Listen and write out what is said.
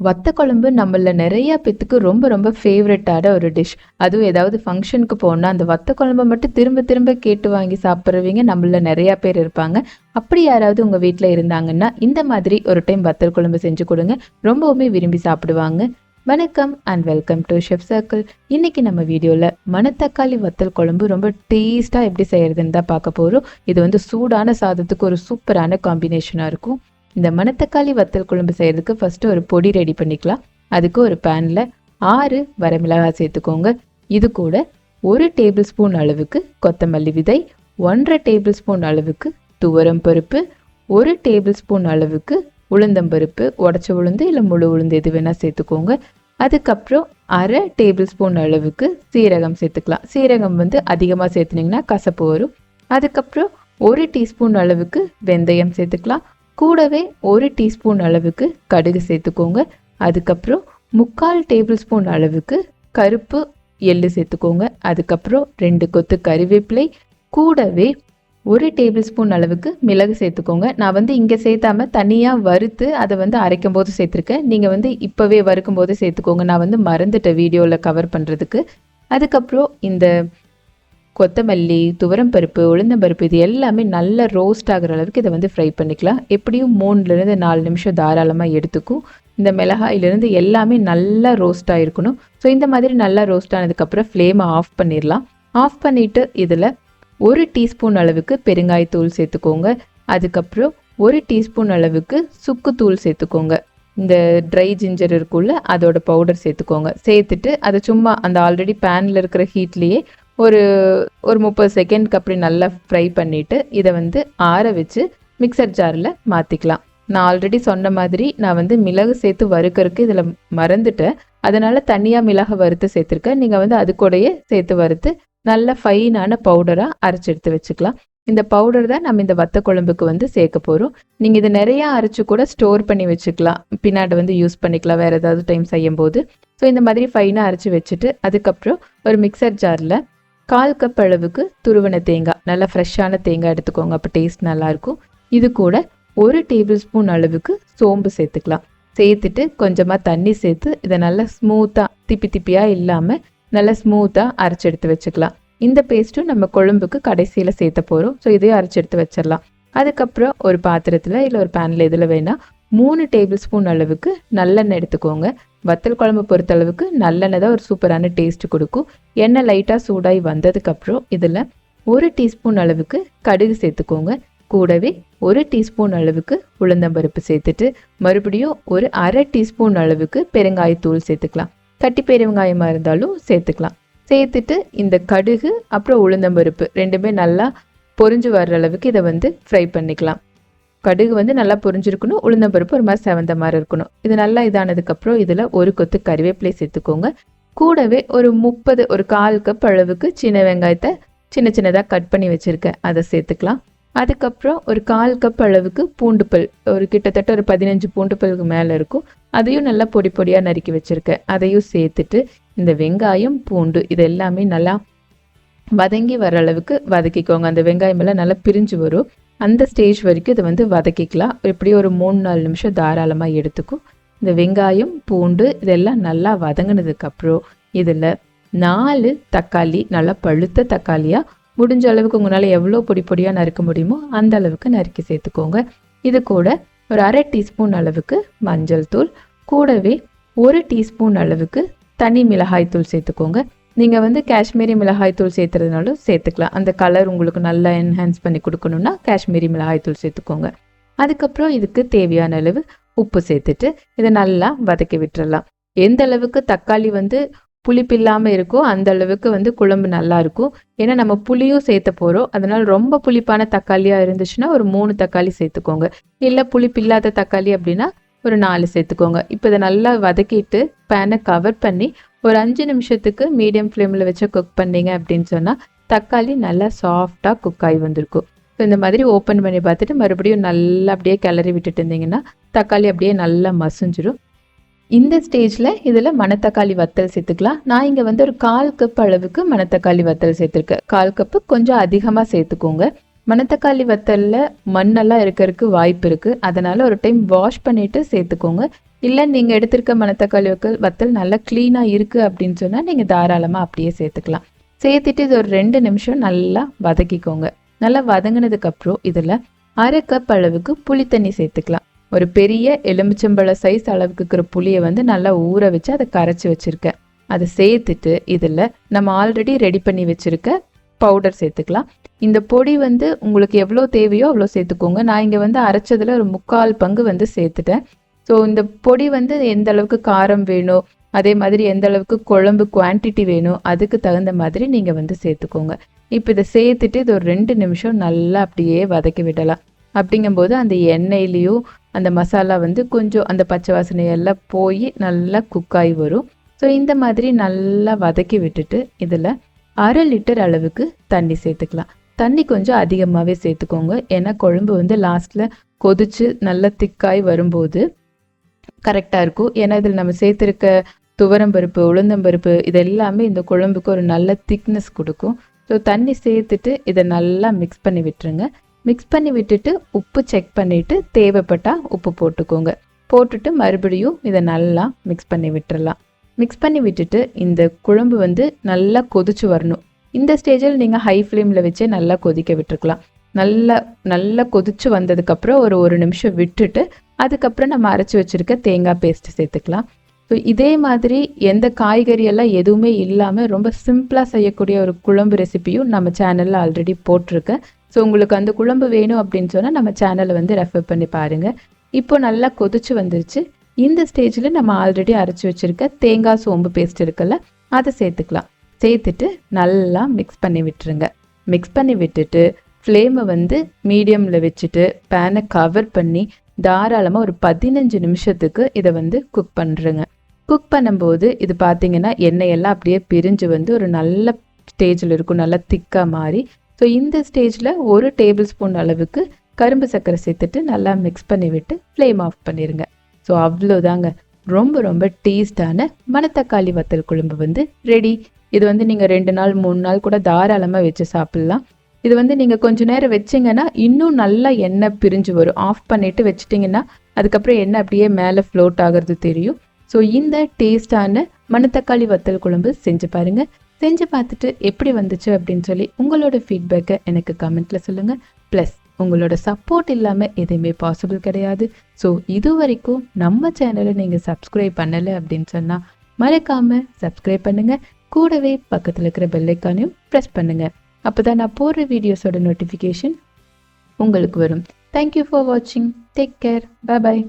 வத்த குழம்பு நம்மள நிறைய பேத்துக்கு ரொம்ப ரொம்ப ஃபேவரட்டான ஒரு டிஷ் அதுவும் ஏதாவது ஃபங்க்ஷனுக்கு போனால் அந்த வத்த குழம்பை மட்டும் திரும்ப திரும்ப கேட்டு வாங்கி சாப்பிட்றவங்க நம்மள நிறைய பேர் இருப்பாங்க. அப்படி யாராவது உங்கள் வீட்டில் இருந்தாங்கன்னா இந்த மாதிரி ஒரு டைம் வத்தல் குழம்பு செஞ்சு கொடுங்க. ரொம்பவுமே விரும்பி சாப்பிடுவாங்க. வணக்கம் and welcome to chef circle இன்னைக்கு நம்ம வீடியோவில் மணத்தக்காளி வத்தல் குழம்பு ரொம்ப டேஸ்ட்டாக எப்படி செய்யறதுன்னு தான் பார்க்க போகிறோம் இது வந்து சூடான சாதத்துக்கு ஒரு சூப்பரான காம்பினேஷனாக இருக்கும். இந்த மணத்தக்காளி வத்தல் குழம்பு செய்யறதுக்கு ஃபஸ்ட்டு ஒரு பொடி ரெடி பண்ணிக்கலாம். அதுக்கு ஒரு பேனில் ஆறு வரமிளகாய் சேர்த்துக்கோங்க. இது கூட ஒரு டேபிள் ஸ்பூன் அளவுக்கு கொத்தமல்லி விதை ஒன்றரை டேபிள் ஸ்பூன் அளவுக்கு துவரம் பருப்பு ஒரு டேபிள் ஸ்பூன் அளவுக்கு உளுந்தம்பருப்பு உடச்ச உளுந்து இல்லை முழு உளுந்து எது வேணால் சேர்த்துக்கோங்க. அதுக்கப்புறம் அரை டேபிள் ஸ்பூன் அளவுக்கு சீரகம் சேர்த்துக்கலாம். சீரகம் வந்து அதிகமாக சேர்த்துனிங்கன்னா கசப்பு வரும். அதுக்கப்புறம் ஒரு டீஸ்பூன் அளவுக்கு வெந்தயம் சேர்த்துக்கலாம். கூடவே ஒரு டீஸ்பூன் அளவுக்கு கடுகு சேர்த்துக்கோங்க. அதுக்கப்புறம் முக்கால் டேபிள் ஸ்பூன் அளவுக்கு கருப்பு எள்ளு சேர்த்துக்கோங்க. அதுக்கப்புறம் ரெண்டு கொத்து கறிவேப்பிலை. கூடவே ஒரு டேபிள் ஸ்பூன் அளவுக்கு மிளகு சேர்த்துக்கோங்க. நான் வந்து இங்கே சேர்த்தாம தனியாக வறுத்து அதை வந்து அரைக்கும் போது சேர்த்துருக்கேன். நீங்கள் வந்து இப்போவே வறுக்கும் போது சேர்த்துக்கோங்க. நான் வந்து மறந்துட்டேன் வீடியோவில் கவர் பண்ணுறதுக்கு அதுக்கப்புறம் இந்த கொத்தமல்லி துவரம் பருப்பு உளுந்தம்பருப்பு இது எல்லாமே நல்லா ரோஸ்ட் ஆகிற அளவுக்கு இதை வந்து ஃப்ரை பண்ணிக்கலாம். எப்படியும் மூணுலேருந்து நாலு நிமிஷம் தாராளமாக எடுத்துக்கும். இந்த மிளகாயிலேருந்து எல்லாமே நல்லா ரோஸ்ட் ஆகிருக்கணும் ஸோ இந்த மாதிரி நல்லா ரோஸ்ட் ஆனதுக்கப்புறம் ஃப்ளேமை ஆஃப் பண்ணிடலாம். ஆஃப் பண்ணிவிட்டு இதில் ஒரு டீஸ்பூன் அளவுக்கு பெருங்காயத்தூள் சேர்த்துக்கோங்க. அதுக்கப்புறம் ஒரு டீஸ்பூன் அளவுக்கு சுக்குத்தூள் சேர்த்துக்கோங்க. இந்த ட்ரை ஜிஞ்சர் இருக்குள்ள அதோட பவுடர் சேர்த்துக்கோங்க. சேர்த்துட்டு அதை சும்மா அந்த ஆல்ரெடி பேனில் இருக்கிற ஹீட்லேயே ஒரு ஒரு முப்பது செகண்ட்க்கு அப்படி நல்லா ஃப்ரை பண்ணிவிட்டு இதை வந்து ஆற வச்சு மிக்சர் ஜாரில் மாற்றிக்கலாம் நான் ஆல்ரெடி சொன்ன மாதிரி நான் வந்து மிளகு சேர்த்து வறுக்கிறதுக்கு இதில் மறந்துட்டேன். அதனால் தனியாக மிளகு வறுத்து சேர்த்துருக்கேன். நீங்கள் வந்து அது கூடயே சேர்த்து வறுத்து நல்ல ஃபைனான பவுடராக அரைச்சி எடுத்து வச்சுக்கலாம். இந்த பவுடர் தான் நம்ம இந்த வத்த குழம்புக்கு வந்து சேர்க்க போகிறோம் நீங்கள் இதை நிறையா அரைச்சி கூட ஸ்டோர் பண்ணி வச்சுக்கலாம். பின்னாடி வந்து யூஸ் பண்ணிக்கலாம். வேறு ஏதாவது டைம் செய்யும் போது ஸோ இந்த மாதிரி ஃபைனாக அரைச்சி வச்சுட்டு அதுக்கப்புறம் ஒரு மிக்சர் ஜாரில் கால் கப் அளவுக்கு துருவன தேங்காய் நல்லா ஃப்ரெஷ்ஷான தேங்காய் எடுத்துக்கோங்க. அப்போ டேஸ்ட் நல்லாயிருக்கும். இது கூட ஒரு டேபிள் ஸ்பூன் அளவுக்கு சோம்பு சேர்த்துக்கலாம். சேர்த்துட்டு கொஞ்சமாக தண்ணி சேர்த்து இதை நல்லா ஸ்மூத்தாக திப்பி திப்பியாக இல்லாமல் நல்லா ஸ்மூத்தாக அரைச்சி எடுத்து வச்சுக்கலாம். இந்த பேஸ்ட்டும் நம்ம குழம்புக்கு கடைசியில் சேர்த்த போகிறோம் ஸோ இதையும் அரைச்சி எடுத்து வச்சிடலாம். அதுக்கப்புறம் ஒரு பாத்திரத்தில் இல்லை ஒரு பேனில் இதில் வேணால் மூணு டேபிள் ஸ்பூன் அளவுக்கு நல்லெண்ணெய் எடுத்துக்கோங்க. வத்தல் குழம்பு பொறுத்த அளவுக்கு நல்லெண்ணெய் தான் ஒரு சூப்பரான டேஸ்ட் கொடுக்கும். எண்ணெய் லைட்டாக சூடாகி வந்ததுக்கப்புறம் இதில் ஒரு டீஸ்பூன் அளவுக்கு கடுகு சேர்த்துக்கோங்க. கூடவே ஒரு டீஸ்பூன் அளவுக்கு உளுந்தம்பருப்பு சேர்த்துட்டு மறுபடியும் ஒரு அரை டீஸ்பூன் அளவுக்கு பெருங்காயத்தூள் சேர்த்துக்கலாம். கட்டி பெருங்காயமாக இருந்தாலும் சேர்த்துக்கலாம். சேர்த்துட்டு இந்த கடுகு அப்புறம் உளுந்தம்பருப்பு ரெண்டுமே நல்லா பொரிஞ்சு வர்ற அளவுக்கு இதை வந்து ஃப்ரை பண்ணிக்கலாம். கடுகு வந்து நல்லா பொரிஞ்சிருக்கணும் உளுந்தம்பருப்பு ஒரு மாதிரி செவந்த மாதிரி இருக்கணும். இது நல்லா இதானதுக்கப்புறம் இதில் ஒரு கொத்து கறிவேப்பிலை சேர்த்துக்கோங்க. கூடவே ஒரு முப்பது ஒரு கால் கப் அளவுக்கு சின்ன வெங்காயத்தை சின்ன சின்னதாக கட் பண்ணி வச்சுருக்கேன். அதை சேர்த்துக்கலாம். அதுக்கப்புறம் ஒரு கால் கப் அளவுக்கு பூண்டுப்பல் ஒரு கிட்டத்தட்ட ஒரு பதினஞ்சு பூண்டுப்பலுக்கு மேலே இருக்கும். அதையும் நல்லா பொடி பொடியாக நறுக்கி வச்சுருக்கேன். அதையும் சேர்த்துட்டு இந்த வெங்காயம் பூண்டு இது எல்லாமே நல்லா வதங்கி வர அளவுக்கு வதக்கிக்கோங்க. அந்த வெங்காயம் எல்லாம் நல்லா பிரிஞ்சு வரும். அந்த ஸ்டேஜ் வரைக்கும் இதை வந்து வதக்கிக்கலாம். எப்படியும் ஒரு மூணு நாலு நிமிஷம் தாராளமாக எடுத்துக்கும் இந்த வெங்காயம் பூண்டு இதெல்லாம் நல்லா வதங்கினதுக்கப்புறம் இதில் நாலு தக்காளி நல்லா பழுத்த தக்காளியாக முடிஞ்ச அளவுக்கு உங்களால் எவ்வளோ பொடி பொடியாக நறுக்க முடியுமோ அந்த அளவுக்கு நறுக்கி சேர்த்துக்கோங்க. இது கூட ஒரு அரை டீஸ்பூன் அளவுக்கு மஞ்சள் தூள் கூடவே ஒரு டீஸ்பூன் அளவுக்கு தனி மிளகாய் தூள் சேர்த்துக்கோங்க. நீங்கள் வந்து காஷ்மீரி மிளகாய் தூள் சேர்த்துறதுனாலும் சேர்த்துக்கலாம். அந்த கலர் உங்களுக்கு நல்லா என்ஹான்ஸ் பண்ணி கொடுக்கணுன்னா காஷ்மீரி மிளகாய் தூள் சேர்த்துக்கோங்க. அதுக்கப்புறம் இதுக்கு தேவையான அளவு உப்பு சேர்த்துட்டு இதை நல்லா வதக்கி விட்டுறலாம். எந்த அளவுக்கு தக்காளி வந்து புளிப்பு இல்லாமல் இருக்கோ அந்த அளவுக்கு வந்து குழம்பு நல்லா இருக்கும். ஏன்னா நம்ம புளியும் சேர்த்த போகிறோம் அதனால் ரொம்ப புளிப்பான தக்காளியாக இருந்துச்சுன்னா ஒரு மூணு தக்காளி சேர்த்துக்கோங்க. இல்லை புளிப்பு இல்லாத தக்காளி அப்படின்னா ஒரு நாலு சேர்த்துக்கோங்க. இப்போ இதை நல்லா வதக்கிட்டு பேனை கவர் பண்ணி ஒரு அஞ்சு நிமிஷத்துக்கு மீடியம் ஃப்ளேமில் வச்சு குக் பண்ணீங்க அப்படின்னு சொன்னால் தக்காளி நல்லா சாஃப்டாக குக் ஆகி வந்திருக்கும். ஸோ இந்த மாதிரி ஓப்பன் பண்ணி பார்த்துட்டு மறுபடியும் நல்லா அப்படியே கிளறி விட்டுட்டு இருந்தீங்கன்னா தக்காளி அப்படியே நல்லா மசிஞ்சிரும். இந்த ஸ்டேஜில் இதில் மணத்தக்காளி வத்தல் சேர்த்துக்கலாம். நான் இங்கே வந்து ஒரு கால் கப் அளவுக்கு மணத்தக்காளி வத்தல் சேர்த்துருக்கேன். கால் கப்பு கொஞ்சம் அதிகமாக சேர்த்துக்கோங்க. மணத்தக்காளி வத்தலில் மண்ணெல்லாம் இருக்கிறதுக்கு வாய்ப்பு இருக்குது அதனால் ஒரு டைம் வாஷ் பண்ணிவிட்டு சேர்த்துக்கோங்க. இல்லை நீங்கள் எடுத்திருக்க மணத்தக்காளி வக்கல் வத்தல் நல்லா க்ளீனாக இருக்குது அப்படின்னு சொன்னால் நீங்கள் தாராளமாக அப்படியே சேர்த்துக்கலாம். சேர்த்துட்டு இது ஒரு ரெண்டு நிமிஷம் நல்லா வதக்கிக்கோங்க. நல்லா வதங்கினதுக்கப்புறம் இதில் அரை கப் அளவுக்கு புளி தண்ணி சேர்த்துக்கலாம். ஒரு பெரிய எலுமிச்சம்பழ சைஸ் அளவுக்கு இருக்கிற புளியை வந்து நல்லா ஊற வச்சு அதை கரைச்சி வச்சுருக்கேன். அதை சேர்த்துட்டு இதில் நம்ம ஆல்ரெடி ரெடி பண்ணி வச்சுருக்க பவுடர் சேர்த்துக்கலாம். இந்த பொடி வந்து உங்களுக்கு எவ்வளோ தேவையோ அவ்வளோ சேர்த்துக்கோங்க. நான் இங்கே வந்து அரைச்சதில் ஒரு முக்கால் பங்கு வந்து சேர்த்துட்டேன். ஸோ இந்த பொடி வந்து எந்த அளவுக்கு காரம் வேணும் அதே மாதிரி எந்த அளவுக்கு குழம்பு குவான்டிட்டி வேணும் அதுக்கு தகுந்த மாதிரி நீங்கள் வந்து சேர்த்துக்கோங்க. இப்போ இதை சேர்த்துட்டு இது ஒரு ரெண்டு நிமிஷம் நல்லா அப்படியே வதக்கி விடலாம். அப்படிங்கும்போது அந்த எண்ணெயிலையும் அந்த மசாலா வந்து கொஞ்சம் அந்த பச்சை வாசனை எல்லாம் போய் நல்லா குக்காகி வரும். ஸோ இந்த மாதிரி நல்லா வதக்கி விட்டுட்டு இதில் அரை லிட்டர் அளவுக்கு தண்ணி சேர்த்துக்கலாம். தண்ணி கொஞ்சம் அதிகமாகவே சேர்த்துக்கோங்க. ஏன்னா குழம்பு வந்து லாஸ்ட்டில் கொதிச்சு நல்லா திக்காய் வரும்போது கரெக்டாக இருக்கும். ஏன்னா இதில் நம்ம சேர்த்துருக்க துவரம்பருப்பு உளுந்தம்பருப்பு இது எல்லாமே இந்த குழம்புக்கு ஒரு நல்ல திக்னஸ் கொடுக்கும். ஸோ தண்ணி சேர்த்துட்டு இதை நல்லா மிக்ஸ் பண்ணி விட்டுருங்க. மிக்ஸ் பண்ணி விட்டுட்டு உப்பு செக் பண்ணிவிட்டு தேவைப்பட்டால் உப்பு போட்டுக்கோங்க. போட்டுட்டு மறுபடியும் இதை நல்லா மிக்ஸ் பண்ணி விட்டுறலாம். மிக்ஸ் பண்ணி விட்டுட்டு இந்த குழம்பு வந்து நல்லா கொதிச்சு வரணும். இந்த ஸ்டேஜில் நீங்கள் ஹை ஃப்ளேமில் வச்சே நல்லா கொதிக்க விட்டுருக்கலாம். நல்லா நல்லா கொதிச்சு வந்ததுக்கப்புறம் ஒரு ஒரு நிமிஷம் விட்டுட்டு அதுக்கப்புறம் நம்ம அரைச்சி வச்சுருக்க தேங்காய் பேஸ்ட் சேர்த்துக்கலாம். ஸோ இதே மாதிரி எந்த காய்கறி எல்லாம் எதுவுமே இல்லாமல் ரொம்ப சிம்பிளாக செய்யக்கூடிய ஒரு குழம்பு ரெசிபியும் நம்ம சேனலில் ஆல்ரெடி போட்டிருக்கேன். ஸோ உங்களுக்கு அந்த குழம்பு வேணும் அப்படின்னு சொன்னால் நம்ம சேனலை வந்து ரெஃபர் பண்ணி பாருங்கள் இப்போ நல்லா கொதிச்சு வந்துருச்சு. இந்த ஸ்டேஜில் நம்ம ஆல்ரெடி அரைச்சி வச்சுருக்க தேங்காய் சோம்பு பேஸ்ட் இருக்குல்ல அதை சேர்த்துக்கலாம். சேர்த்துட்டு நல்லா மிக்ஸ் பண்ணி விட்டுருங்க. மிக்ஸ் பண்ணி விட்டுட்டு ஃப்ளேமை வந்து மீடியமில் வச்சுட்டு பேனை கவர் பண்ணி தாராளமாக ஒரு பதினஞ்சு நிமிஷத்துக்கு இதை வந்து குக் பண்ணுறேங்க குக் பண்ணும்போது இது பார்த்தீங்கன்னா எண்ணெயெல்லாம் அப்படியே பிரிஞ்சு வந்து ஒரு நல்ல ஸ்டேஜில் இருக்கும் நல்லா திக்காக மாறி. ஸோ இந்த ஸ்டேஜில் ஒரு டேபிள் ஸ்பூன் அளவுக்கு கரும்பு சர்க்கரை சேர்த்துட்டு நல்லா மிக்ஸ் பண்ணி விட்டு ஃப்ளேம் ஆஃப் பண்ணிடுங்க ஸோ அவ்வளோதாங்க ரொம்ப ரொம்ப டேஸ்டான மணத்தக்காளி வத்தல் குழம்பு வந்து ரெடி இது வந்து நீங்கள் ரெண்டு நாள் மூணு நாள் கூட தாராளமாக வச்சு சாப்பிட்லாம். இது வந்து நீங்கள் கொஞ்ச நேரம் வச்சிங்கன்னா இன்னும் நல்லா எண்ணெய் பிரிஞ்சு வரும். ஆஃப் பண்ணிவிட்டு வச்சிட்டிங்கன்னா அதுக்கப்புறம் எண்ணெய் அப்படியே மேலே ஃப்ளோட் ஆகிறது தெரியும். ஸோ இந்த டேஸ்டான மணத்தக்காளி வத்தல் குழம்பு செஞ்சு பாருங்கள் செஞ்சு பார்த்துட்டு எப்படி வந்துச்சு அப்படின்னு சொல்லி உங்களோட ஃபீட்பேக்கை எனக்கு கமெண்ட்டில் சொல்லுங்கள் ப்ளஸ் உங்களோட சப்போர்ட் இல்லாமல் எதுவுமே பாசிபிள் கிடையாது. ஸோ இது வரைக்கும் நம்ம சேனலை நீங்கள் சப்ஸ்கிரைப் பண்ணலை அப்படின்னு சொன்னால் மறக்காமல் சப்ஸ்கிரைப் பண்ணுங்கள் கூடவே பக்கத்தில் இருக்கிற பெல்லைக்கானையும் ப்ரெஸ் பண்ணுங்கள் அப்போ தான் நான் போடுற வீடியோஸோட நோட்டிஃபிகேஷன் உங்களுக்கு வரும். தேங்க்யூ ஃபார் வாட்சிங் டேக் கேர் பாய்